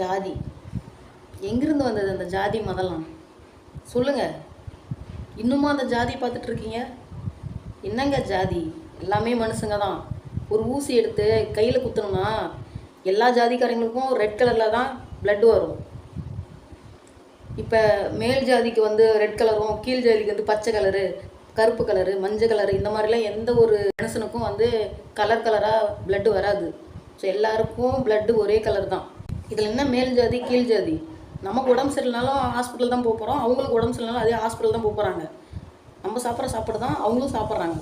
ஜாதி. எங்கிருந்து வந்தது அந்த ஜாதி மதம்லாம்? சொல்லுங்க. இன்னுமா அந்த ஜாதி பார்த்துட்டு இருக்கீங்க என்னங்க ஜாதி? எல்லாமே மனுஷங்க தான். ஒரு ஊசி எடுத்து கையில் குத்தணும்னா எல்லா ஜாதிக்காரங்களுக்கும் ரெட் கலரில் தான் பிளட் வரும். இப்போ மேல் ஜாதிக்கு வந்து ரெட் கலரும் கீழ் ஜாதிக்கு வந்து பச்சை கலரு கருப்பு கலரு மஞ்சள் கலரு இந்த மாதிரிலாம் எந்த ஒரு மனுஷனுக்கும் வந்து கலர் கலராக பிளட் வராது. ஸோ எல்லாருக்கும் பிளட்டு ஒரே கலர் தான். இதில் என்ன மேல் ஜாதி கீழ் ஜாதி? நமக்கு உடம்பு சரியில்லைனாலும் ஹாஸ்பிட்டல் தான் போக போகிறோம் அவங்களுக்கு உடம்பு சரியில்லைனாலும் அதே ஹாஸ்பிட்டல் தான் போக போகிறாங்க நம்ம சாப்பிட்ற சாப்பாடு தான் அவங்களும் சாப்பிட்றாங்க.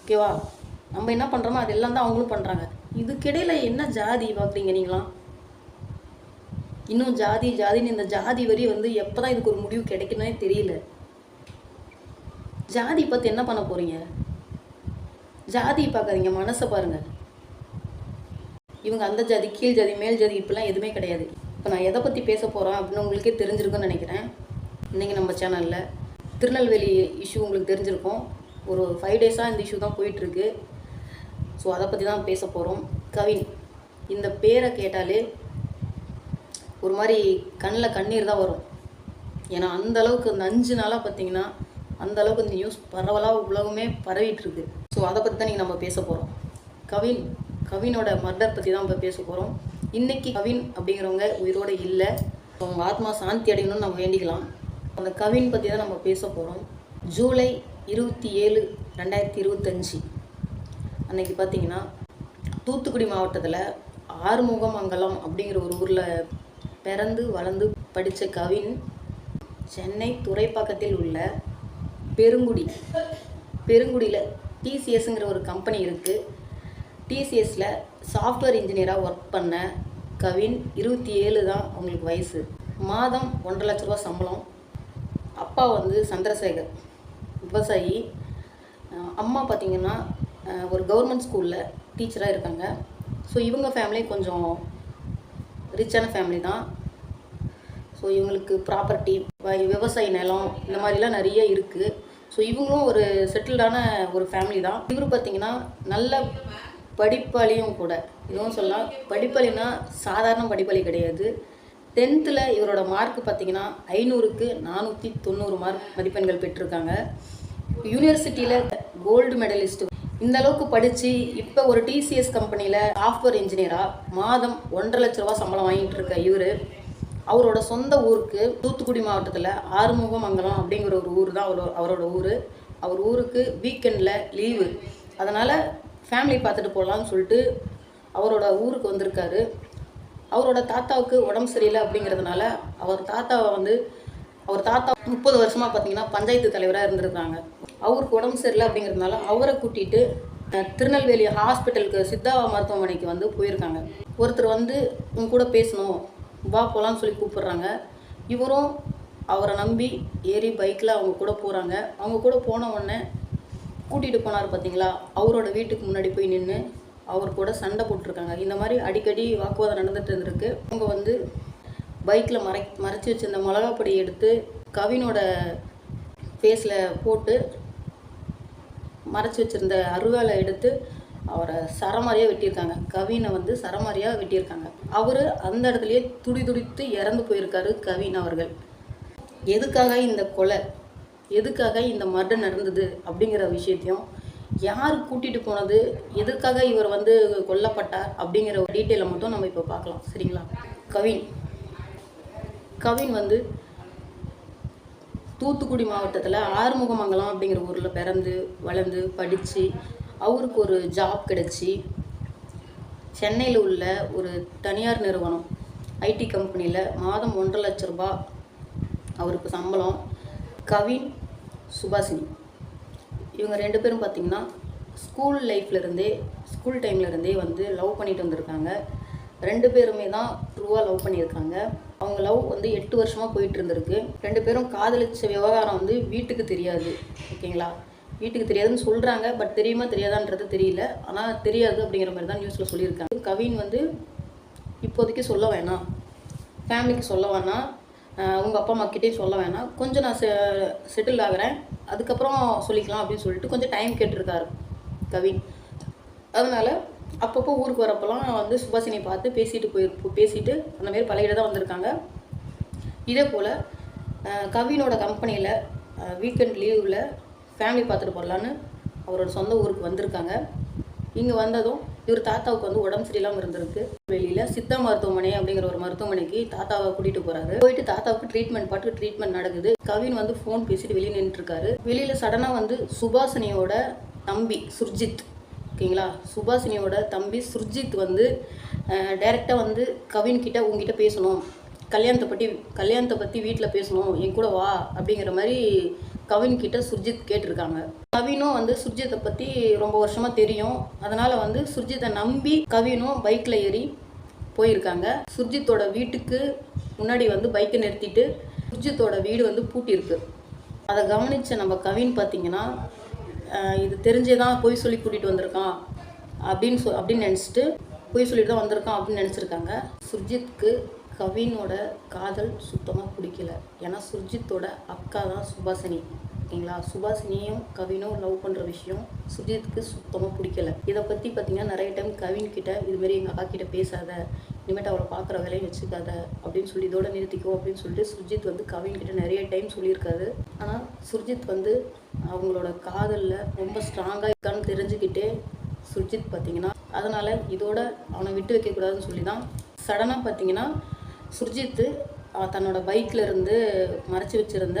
ஓகேவா நம்ம என்ன பண்ணுறோமோ அதெல்லாம் தான் அவங்களும் பண்ணுறாங்க இதுக்கிடையில் என்ன ஜாதி பார்க்குறீங்க நீங்களாம்? இன்னும் ஜாதி ஜாதின்னு இந்த ஜாதி வரி வந்து எப்போ தான் இதுக்கு ஒரு முடிவு கிடைக்குன்னே தெரியல. ஜாதி பார்த்து என்ன பண்ண போகிறீங்க ஜாதி பார்க்காதீங்க மனசை பாருங்கள் இவங்க அந்த ஜாதி கீழ் ஜாதி மேல் ஜாதி இப்படிலாம் எதுவுமே கிடையாது. இப்போ நான் எதை பற்றி பேச போகிறேன் அப்படின்னு உங்களுக்கே தெரிஞ்சிருக்குன்னு நினைக்கிறேன். இன்றைக்கி நம்ம சேனலில் திருநெல்வேலி இஷ்யூ உங்களுக்கு தெரிஞ்சிருக்கும். ஒரு ஃபைவ் டேஸாக இந்த இஷ்யூ தான் போயிட்டுருக்கு. ஸோ அதை பற்றி தான் பேச போகிறோம் கவின் இந்த பேரை கேட்டாலே ஒரு மாதிரி கண்ணில் கண்ணீர் தான் வரும். ஏன்னா அந்த அளவுக்கு இந்த அஞ்சு நாளாக பார்த்தீங்கன்னா அந்த அளவுக்கு இந்த நியூஸ் பரவலாக உலகமே பரவிட்டுருக்கு. ஸோ அதை பற்றி தான் நீங்கள் நம்ம பேச போகிறோம் கவின் கவினோட மர்டர் பற்றி தான் நம்ம பேச போகிறோம் இன்னைக்கு கவின் அப்படிங்கிறவங்க உயிரோட இல்லை. அவங்க ஆத்மா சாந்தி அடையணும்னு நம்ம வேண்டிக்கலாம். அந்த கவின் பற்றி தான் நம்ம பேச போகிறோம் ஜூலை இருபத்தி ஏழு ரெண்டாயிரத்தி இருபத்தஞ்சி. அன்னைக்கு பார்த்தீங்கன்னா தூத்துக்குடி மாவட்டத்தில் ஆறுமுகமங்கலம் அப்படிங்கிற ஒரு ஊரில் பிறந்து வளர்ந்து படித்த கவின் சென்னை துறைப்பாக்கத்தில் உள்ள பெருங்குடி. பெருங்குடியில் டிசிஎஸ்ங்கிற ஒரு கம்பெனி இருக்குது டிசிஎஸில் சாஃப்ட்வேர் இன்ஜினியராக ஒர்க் பண்ண கவின் இருபத்தி ஏழு தான் அவங்களுக்கு வயசு. மாதம் ஒன்றரை லட்ச ரூபா சம்பளம். அப்பா வந்து சந்திரசேகர். விவசாயி. அம்மா பார்த்திங்கன்னா ஒரு கவர்மெண்ட் ஸ்கூலில் டீச்சராக இருக்காங்க. ஸோ இவங்க ஃபேமிலி கொஞ்சம் ரிச்சான ஃபேமிலி தான். ஸோ இவங்களுக்கு ப்ராப்பர்ட்டி விவசாய நிலம் இந்த மாதிரிலாம் நிறைய இருக்குது ஸோ இவங்களும் ஒரு செட்டில்டான ஒரு ஃபேமிலி தான். இவர் பார்த்தீங்கன்னா நல்ல படிப்பாளியும் கூட. இதுவும் சொல்லலாம். படிப்பாளினா சாதாரண படிப்பாளி கிடையாது. டென்த்தில் இவரோட மார்க் பார்த்தீங்கன்னா ஐநூறுக்கு நானூற்றி தொண்ணூறு மார்க் மதிப்பெண்கள் பெற்றிருக்காங்க. யூனிவர்சிட்டியில் கோல்டு மெடலிஸ்ட் இந்த அளவுக்கு படித்து இப்போ ஒரு டிசிஎஸ் கம்பெனியில் சாஃப்ட்வேர் இன்ஜினியராக மாதம் ஒன்றரை லட்ச ரூபா சம்பளம் வாங்கிட்டு இருக்க இவர். அவரோட சொந்த ஊருக்கு தூத்துக்குடி மாவட்டத்தில் ஆறுமுகமங்கலம் அப்படிங்கிற ஒரு ஊர் தான் அவரோட அவரோட ஊர். அவர் ஊருக்கு வீக்கெண்டில் லீவு அதனால் ஃபேமிலி பார்த்துட்டு போகலான்னு சொல்லிட்டு அவரோட ஊருக்கு வந்திருக்காரு. அவரோட தாத்தாவுக்கு உடம்பு சரியில்லை அப்படிங்கிறதுனால அவர் தாத்தாவை வந்து அவர் தாத்தா முப்பது வருஷமாக பார்த்தீங்கன்னா பஞ்சாயத்து தலைவராக இருந்திருக்காங்க அவருக்கு உடம்பு சரியில்லை அப்படிங்கிறதுனால அவரை கூட்டிகிட்டு திருநெல்வேலி ஹாஸ்பிட்டலுக்கு சித்தா மருத்துவமனைக்கு வந்து போயிருக்காங்க. ஒருத்தர் வந்து உங்க கூட பேசணும் வா போகலான்னு சொல்லி கூப்பிட்றாங்க. இவரும் அவரை நம்பி ஏறி பைக்கில் அவங்க கூட போகிறாங்க அவங்க கூட போன உடனே கூட்டிகிட்டு போனார் பார்த்தீங்களா அவரோட வீட்டுக்கு முன்னாடி போய் நின்று அவர் கூட சண்டை போட்டிருக்காங்க. இந்த மாதிரி அடிக்கடி வாக்குவாதம் நடந்துட்டு இருந்திருக்கு. அவங்க வந்து பைக்கில் மறை மறைச்சி வச்சிருந்த மிளகாப்பொடி எடுத்து கவினோட ஃபேஸில் போட்டு மறைச்சி வச்சிருந்த அருவாலை எடுத்து அவரை சரமாரியாக வெட்டியிருக்காங்க. கவினை வந்து சரமாரியாக வெட்டியிருக்காங்க. அவர் அந்த இடத்துலையே துடி துடித்து இறந்து போயிருக்காரு கவின் அவர்கள். எதுக்காக இந்த கொலை? எதுக்காக இந்த மர்டர் நடந்தது அப்படிங்கிற விஷயத்தையும் யார் கூட்டிகிட்டு போனது எதுக்காக இவர் வந்து கொல்லப்பட்டார் அப்படிங்கிற ஒரு டீட்டெயிலை மட்டும் நம்ம இப்போ பார்க்கலாம். சரிங்களா? கவின். கவின் வந்து தூத்துக்குடி மாவட்டத்தில் ஆறுமுகமங்கலம் அப்படிங்கிற ஊரில் பிறந்து வளர்ந்து படித்து அவருக்கு ஒரு ஜாப் கிடச்சி. சென்னையில் உள்ள ஒரு தனியார் நிறுவனம் ஐடி கம்பெனியில் மாதம் ஒன்றரை லட்ச ரூபா அவருக்கு சம்பளம். கவின் சுபாஷினி. இவங்க ரெண்டு பேரும் பார்த்திங்கன்னா ஸ்கூல் லைஃப்லேருந்தே ஸ்கூல் டைம்லேருந்தே வந்து லவ் பண்ணிட்டு வந்திருக்காங்க. ரெண்டு பேருமே தான் ட்ரூவாக லவ் பண்ணியிருக்காங்க. அவங்க லவ் வந்து எட்டு வருஷமாக போயிட்டு இருந்திருக்கு. ரெண்டு பேரும் காதலிச்ச விவகாரம் வந்து வீட்டுக்கு தெரியாது ஓகேங்களா? வீட்டுக்கு தெரியாதுன்னு சொல்கிறாங்க பட் தெரியுமா தெரியாதான்றது தெரியல. ஆனால் தெரியாது அப்படிங்கிற மாதிரி தான் நியூஸில் சொல்லியிருக்காங்க. கவின் வந்து இப்போதைக்கு சொல்ல வேணாம். ஃபேமிலிக்கு சொல்ல வேணாம். உங்கள் அப்பா அம்மாக்கிட்டேயும் சொல்ல வேணாம். கொஞ்சம் நான் செ செட்டில் ஆகுறேன். அதுக்கப்புறம் சொல்லிக்கலாம் அப்படின்னு சொல்லிட்டு கொஞ்சம் டைம் கேட்டிருக்காரு கவின். அதனால் அப்பப்போ ஊருக்கு வரப்போலாம் வந்து சுபாஷினி பார்த்து பேசிட்டு போய் பேசிட்டு அந்த மாதிரி பழகிட்டு தான் வந்திருக்காங்க. இதே போல் கவினோட கம்பெனியில் வீக்கெண்ட் லீவில் ஃபேமிலி பார்த்துட்டு போடலான்னு அவரோட சொந்த ஊருக்கு வந்திருக்காங்க. இங்கே வந்ததும் இவர் தாத்தாவுக்கு வந்து உடம்பு சரியில்லாமல் இருந்திருக்கு. வெளியில் சித்தா மருத்துவமனை அப்படிங்கிற ஒரு மருத்துவமனைக்கு தாத்தாவை கூட்டிகிட்டு போகிறாரு போயிட்டு தாத்தாவுக்கு ட்ரீட்மெண்ட் பாட்டு ட்ரீட்மெண்ட் நடக்குது. கவின் வந்து ஃபோன் பேசிட்டு வெளியே நின்றுட்டுருக்காரு வெளியில் சடனாக வந்து சுபாசனியோட தம்பி சுர்ஜித். ஓகேங்களா? சுபாஷினியோட தம்பி சுர்ஜித் வந்து டைரெக்டாக வந்து கவின் கிட்ட உங்ககிட்ட பேசணும். கல்யாணத்தை பற்றி கல்யாணத்தை பற்றி வீட்டில் பேசணும். என் கூட வா அப்படிங்கிற மாதிரி கவின் கிட்ட சுர்ஜித் கேட்டிருக்காங்க. கவினும் வந்து சுர்ஜித்தை பற்றி ரொம்ப வருஷமாக தெரியும். அதனால் வந்து சுர்ஜித்தை நம்பி கவினும் பைக்கில் ஏறி போயிருக்காங்க. சுர்ஜித்தோட வீட்டுக்கு முன்னாடி வந்து பைக்கை நிறுத்திட்டு சுர்ஜித்தோட வீடு வந்து பூட்டியிருக்கு. அதை கவனித்த நம்ம கவின் பார்த்தீங்கன்னா இது தெரிஞ்சே தான் பொய் சொல்லி கூட்டிகிட்டு வந்திருக்கான். அப்படின்னு சொ அப்படின்னு நினச்சிட்டு பொய் சொல்லிட்டு தான் வந்திருக்கான் அப்படின்னு நினச்சிருக்காங்க. சுர்ஜித்க்கு கவினோட காதல் சுத்தமாக பிடிக்கல. ஏன்னா சுர்ஜித்தோட அக்கா தான் சுபாசினி. ஓகேங்களா? சுபாசினியும் கவினும் லவ் பண்ணுற விஷயம் சுஜித்துக்கு சுத்தமாக பிடிக்கல. இதை பற்றி பார்த்தீங்கன்னா நிறைய டைம் கவின் கிட்ட இதுமாரி எங்கள் அக்கா கிட்ட பேசாத இனிமேட்டு அவளை பார்க்குற வேலையும் வச்சுக்காத அப்படின்னு சொல்லி இதோட நிறுத்திக்கோ அப்படின்னு சொல்லிட்டு சுர்ஜித் வந்து கவின் கிட்ட நிறைய டைம் சொல்லியிருக்காரு. ஆனால் சுர்ஜித் வந்து அவங்களோட காதலில் ரொம்ப ஸ்ட்ராங்காக இருக்கான்னு தெரிஞ்சுக்கிட்டே சுர்ஜித் பார்த்தீங்கன்னா அதனால் இதோட அவனை விட்டு வைக்கக்கூடாதுன்னு சொல்லி தான் சடனாக பார்த்தீங்கன்னா சுர்ஜித்து தன்னோட பைக்கில் இருந்து மறைச்சி வச்சிருந்த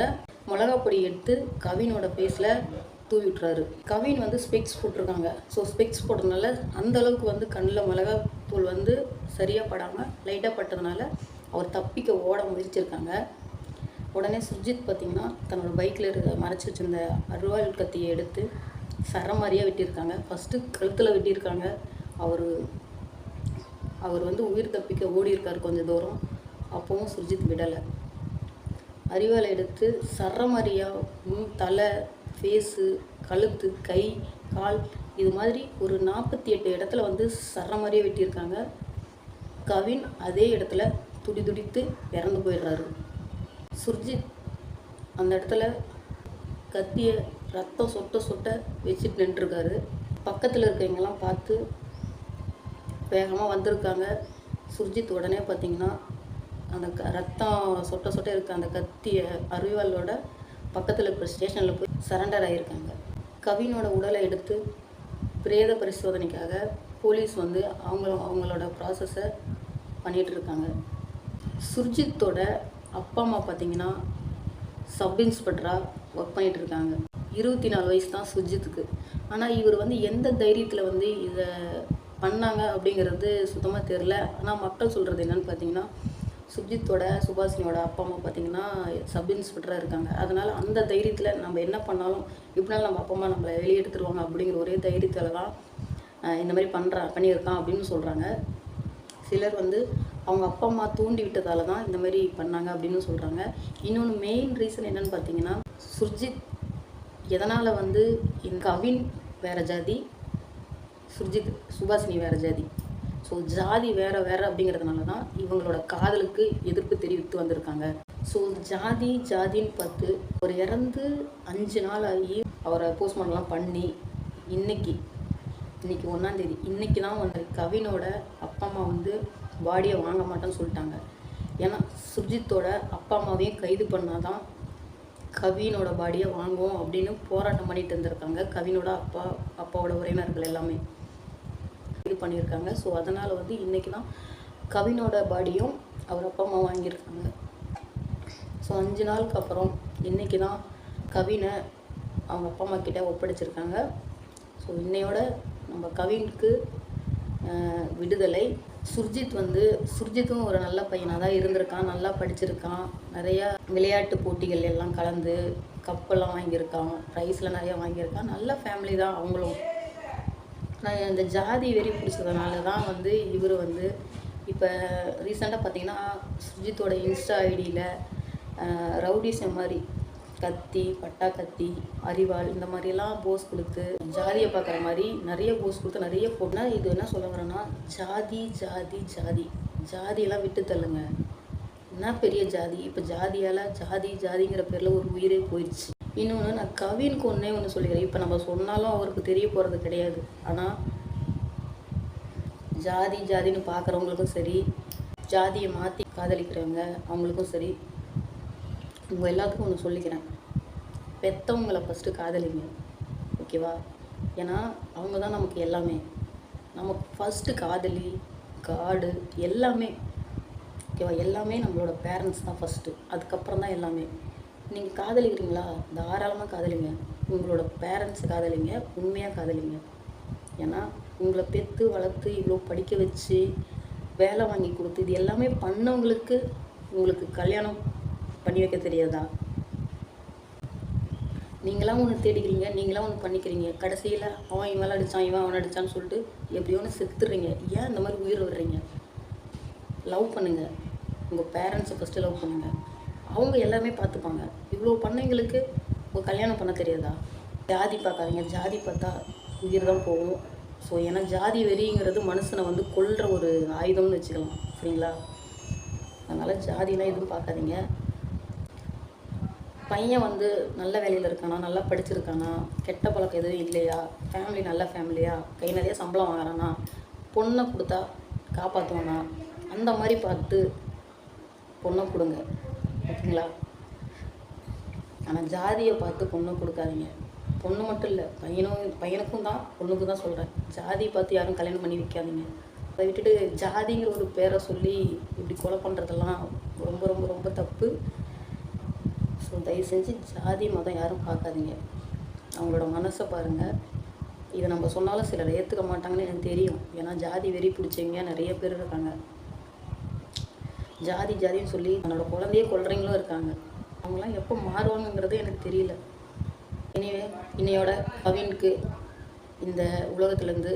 மிளகா பொடி எடுத்து கவினோட ஃபேஸில் தூவி விட்டுறாரு. கவின் வந்து ஸ்பெக்ஸ் போட்டிருக்காங்க. ஸோ ஸ்பெக்ஸ் போட்டதுனால அந்த அளவுக்கு வந்து கண்ணில் மிளகாத்தூள் வந்து சரியாக படாமல் லைட்டாக பட்டதுனால அவர் தப்பிக்க ஓட முயற்சிருக்காங்க உடனே சுர்ஜித் பார்த்தீங்கன்னா தன்னோட பைக்கில் இருக்க மறைச்சி வச்சிருந்த அருவாள் கத்தியை எடுத்து சரமாரியாக வெட்டியிருக்காங்க. ஃபஸ்ட்டு கழுத்தில் வெட்டியிருக்காங்க. அவர் அவர் வந்து உயிர் தப்பிக்க ஓடி இருக்கார் கொஞ்சம் தூரம். அப்பவும் சுர்ஜித் விடலை. அரிவாளை எடுத்து சரமாரியாக தலை ஃபேஸு கழுத்து கை கால் இது மாதிரி ஒரு நாற்பத்தி எட்டு இடத்துல வந்து சரமாரியாக வெட்டியிருக்காங்க. கவின் அதே இடத்துல துடி துடித்து இறந்து போயிடுறாரு. சுர்ஜித் அந்த இடத்துல கத்திய ரத்தம் சொட்ட சொட்ட வச்சுட்டு நின்றுருக்காரு. பக்கத்தில் இருக்கவங்கெல்லாம் பார்த்து வேகமாக வந்திருக்காங்க. சுர்ஜித் உடனே பார்த்தீங்கன்னா அந்த க ரத்தம் சொட்ட சொட்ட இருக்க அந்த கத்திய அருவாளோட பக்கத்தில் இருக்கிற ஸ்டேஷனில் போய் சரண்டர் ஆகியிருக்காங்க கவினோட உடலை எடுத்து பிரேத பரிசோதனைக்காக போலீஸ் வந்து அவங்க அவங்களோட ப்ராசஸை பண்ணிகிட்டு இருக்காங்க. சுர்ஜித்தோட அப்பா அம்மா பார்த்தீங்கன்னா சப் இன்ஸ்பெக்டராக ஒர்க் பண்ணிகிட்ருக்காங்க இருக்காங்க. இருபத்தி நாலு வயசு தான் சுர்ஜித்துக்கு. ஆனால் இவர் வந்து எந்த தைரியத்தில் வந்து இதை பண்ணாங்க அப்படிங்கிறது சுத்தமாக தெரில ஆனால் மக்கள் சொல்கிறது என்னன்னு பார்த்தீங்கன்னா சுர்ஜித்தோட சுபாஷினியோட அப்பா அம்மா பார்த்தீங்கன்னா சப் இன்ஸ்பெக்டராக இருக்காங்க. அதனால் அந்த தைரியத்தில் நம்ம என்ன பண்ணாலும் இப்படினாலும் நம்ம அப்பா அம்மா நம்மளை வெளியெடுத்துருவாங்க அப்படிங்கிற ஒரே தைரியத்தில் தான் இந்த மாதிரி பண்ணுறா பண்ணியிருக்கான் அப்படின்னு சொல்கிறாங்க சிலர் வந்து அவங்க அப்பா அம்மா தூண்டி விட்டதால தான் இந்த மாதிரி பண்ணாங்க அப்படின்னு சொல்கிறாங்க இன்னொன்று மெயின் ரீசன் என்னன்னு பார்த்தீங்கன்னா சுர்ஜித் எதனால் வந்து இந்த கவின் வேற ஜாதி சுர்ஜித் சுபாஷினி வேற ஜாதி? ஸோ ஜாதி வேற வேற அப்படிங்கிறதுனால தான் இவங்களோட காதலுக்கு எதிர்ப்பு தெரிவித்து வந்திருக்காங்க. ஸோ ஜாதி ஜாதின்னு பார்த்து ஒரு இறந்து அஞ்சு நாள் ஆகி அவரை போஸ்ட்மார்ட்டம்லாம் பண்ணி இன்னைக்கு இன்னைக்கு ஒன்றாந்தேதி இன்னைக்கு தான் வந்து கவினோட அப்பா அம்மா வந்து பாடியை வாங்க மாட்டேன்னு சொல்லிட்டாங்க. ஏன்னா சுர்ஜித்தோட அப்பா அம்மாவையும் கைது பண்ணாதான் கவினோட பாடியை வாங்குவோம் அப்படின்னு போராட்டம் பண்ணிட்டு இருந்திருக்காங்க. கவினோட அப்பா அப்பாவோட உறவினர்கள் எல்லாமே. இது பண்ணியிருக்காங்க. ஸோ அதனால் வந்து இன்றைக்கி தான் கவினோட பாடியும் அவர் அப்பா அம்மா வாங்கியிருக்காங்க. ஸோ அஞ்சு நாளுக்கு அப்புறம் இன்றைக்கி தான் கவினை அவங்க அப்பா அம்மா கிட்டே ஒப்படைச்சிருக்காங்க. ஸோ இன்னையோட நம்ம கவினுக்கு விடுதலை. சுர்ஜித் வந்து சுர்ஜித்தும் ஒரு நல்ல பையனாக தான் இருந்திருக்கான் நல்லா படிச்சிருக்கான். நிறையா விளையாட்டு போட்டிகள் எல்லாம் கலந்து கப்பெல்லாம் வாங்கியிருக்கான் ப்ரைஸ்லாம் நிறையா வாங்கியிருக்கான். நல்ல ஃபேமிலி தான் அவங்களும். நான் இந்த ஜாதி வெறி பிடிச்சதுனால தான் வந்து இவர் வந்து இப்போ ரீசெண்டாக பார்த்தீங்கன்னா சுஜித்தோட இன்ஸ்டா ஐடியில் ரவுடிசம் மாதிரி கத்தி பட்டா கத்தி அரிவாள் இந்த மாதிரிலாம் போஸ் கொடுத்து ஜாதியை பார்க்குற மாதிரி நிறைய போஸ் கொடுத்து நிறைய போட்டுனா இது என்ன சொல்ல வரேன்னா ஜாதி ஜாதி ஜாதி. ஜாதியெல்லாம் விட்டு தள்ளுங்க. என்ன பெரிய ஜாதி? இப்போ ஜாதியால் ஜாதி ஜாதிங்கிற பேரில் ஒரு உயிரே போயிடுச்சு இன்னொன்று நான் கவினுக்கு ஒன்றே ஒன்று சொல்லிக்கிறேன். இப்போ நம்ம சொன்னாலும் அவருக்கு தெரிய போகிறது கிடையாது. ஆனால் ஜாதி ஜாதின்னு பார்க்குறவங்களுக்கும் சரி ஜாதியை மாற்றி காதலிக்கிறவங்க அவங்களுக்கும் சரி உங்கள் எல்லாத்துக்கும் ஒன்று சொல்லிக்கிறேன். பெற்றவங்கள ஃபஸ்ட்டு காதலிங்க. ஓகேவா? ஏன்னா அவங்க தான் நமக்கு எல்லாமே. நமக்கு ஃபஸ்ட்டு காதலி காடு எல்லாமே. ஓகேவா? எல்லாமே நம்மளோட பேரண்ட்ஸ் தான் ஃபஸ்ட்டு அதுக்கப்புறம் தான் எல்லாமே. நீங்கள் காதலிக்கிறீங்களா? தாராளமாக காதலிங்க. உங்களோட பேரண்ட்ஸ் காதலிங்க. உண்மையாக காதலிங்க. ஏன்னா உங்களை பெற்று வளர்த்து இவ்வளோ படிக்க வச்சு வேலை வாங்கி கொடுத்து இது எல்லாமே பண்ணவங்களுக்கு உங்களுக்கு கல்யாணம் பண்ணி வைக்க தெரியாதா? நீங்களாம் ஒன்று தேடிக்கிறீங்க நீங்களாம் ஒன்று பண்ணிக்கிறீங்க. கடைசியில் அவன் இவன் அடித்தான் இவன் அவன் அடித்தான்னு சொல்லிட்டு எப்படியோ ஒன்று செத்துடுறீங்க ஏன் இந்த மாதிரி உயிர் விடுறீங்க லவ் பண்ணுங்கள் உங்கள் பேரண்ட்ஸை ஃபஸ்ட்டு லவ் பண்ணுங்கள் அவங்க எல்லாமே பார்த்துப்பாங்க. இவ்வளோ பண்ணைங்களுக்கு உங்கள் கல்யாணம் பண்ண தெரியாதா? ஜாதி பார்க்காதீங்க. ஜாதி பார்த்தா உயிர் தான் போகும். ஸோ ஏன்னா ஜாதி வெறிங்கிறது மனுஷனை வந்து கொல்ற ஒரு ஆயுதம்னு வச்சுக்கலாம். சரிங்களா அதனால் ஜாதிலாம் எதுவும் பார்க்காதீங்க. பையன் வந்து நல்ல வேலையில் இருக்கானா? நல்லா படிச்சிருக்கானா? கெட்ட பழக்கம் எதுவும் இல்லையா? ஃபேமிலி நல்ல ஃபேமிலியா கை நிறைய சம்பளம் வாங்குறானா? பொண்ணை கொடுத்தா காப்பாற்றுவானா அந்த மாதிரி பார்த்து பொண்ணை கொடுங்க. ஓகேங்களா ஆனால் ஜாதியை பார்த்து பொண்ணு கொடுக்காதீங்க. பொண்ணு மட்டும் இல்லை பையனும் பையனுக்கும் தான் பொண்ணுக்கும் தான் சொல்கிறேன் ஜாதி பார்த்து யாரும் கல்யாணம் பண்ணி வைக்காதீங்க. அதை விட்டுட்டு ஜாதிங்கிற ஒரு பேரை சொல்லி இப்படி கொலை பண்ணுறதெல்லாம் ரொம்ப ரொம்ப ரொம்ப தப்பு. ஸோ தயவு செஞ்சு ஜாதி மதம் யாரும் பார்க்காதீங்க. அவங்களோட மனசை பாருங்கள் இதை நம்ம சொன்னாலும் சிலர் ஏற்றுக்க மாட்டாங்கன்னு எனக்கு தெரியும். ஏன்னா ஜாதி வெறி பிடிச்சவங்க நிறைய பேர் இருக்காங்க. ஜாதி ஜாதின்னு சொல்லி தன்னோட குழந்தையே கொள்றீங்களும் இருக்காங்க. அவங்களாம் எப்போ மாறுவாங்கங்கிறது எனக்கு தெரியல. இனிவே இன்னையோட கவினுக்கு இந்த உலகத்துலேருந்து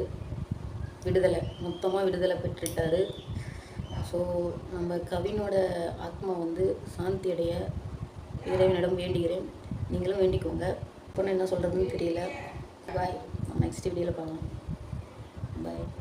விடுதலை மொத்தமாக விடுதலை பெற்றுட்டாரு ஸோ நம்ம கவினோட ஆத்மா வந்து சாந்தி அடைய இறைவனிடம் வேண்டுகிறேன். நீங்களும் வேண்டிக்கோங்க. பொண்ணு என்ன சொல்கிறதுன்னு தெரியல. பாய் நெக்ஸ்ட் வீடியோவில் பார்க்கலாம். பாய்